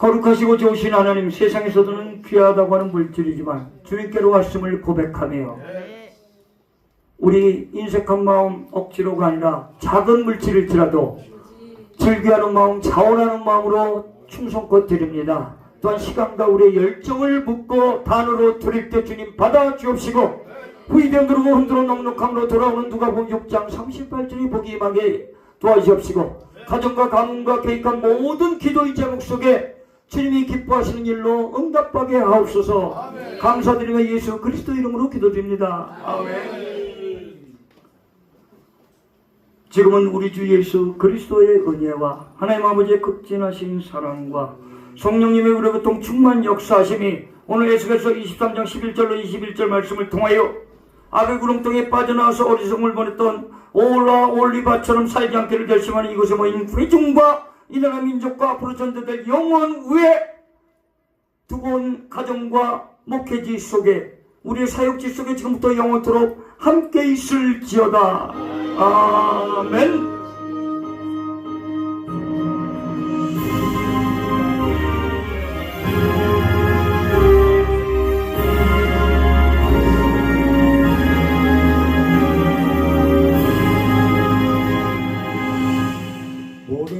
거룩하시고 좋으신 하나님 세상에서도는 귀하다고 하는 물질이지만 주님께로 왔음을 고백하며 우리 인색한 마음 억지로가 아니라 작은 물질일지라도 즐겨하는 마음 자원하는 마음으로 충성껏 드립니다. 또한 시간과 우리의 열정을 묻고 단으로 드릴 때 주님 받아 주옵시고 후이되어 누르고 흔들어 넉넉함으로 돌아오는 누가복음 6장 38절이 보기 임하게 도와주옵시고 가정과 가문과 계획한 모든 기도의 제목 속에 주님이 기뻐하시는 일로 응답하게 하옵소서. 감사드리며 예수 그리스도 이름으로 기도드립니다. 아멘. 지금은 우리 주 예수 그리스도의 은혜와 하나님 아버지의 극진하신 사랑과 성령님의 우리 고통 충만 역사하심이 오늘 예수께서 23장 11절로 21절 말씀을 통하여 아베 구렁텅에 빠져나와서 어리석음을 보냈던 올라 올리바처럼 살지 않기를 결심하는 이곳에 모인 회중과 이 나라 민족과 앞으로 전도될 영원 위에 두고 온 가정과 목회지 속에 우리의 사역지 속에 지금부터 영원토록 함께 있을지어다. 아멘.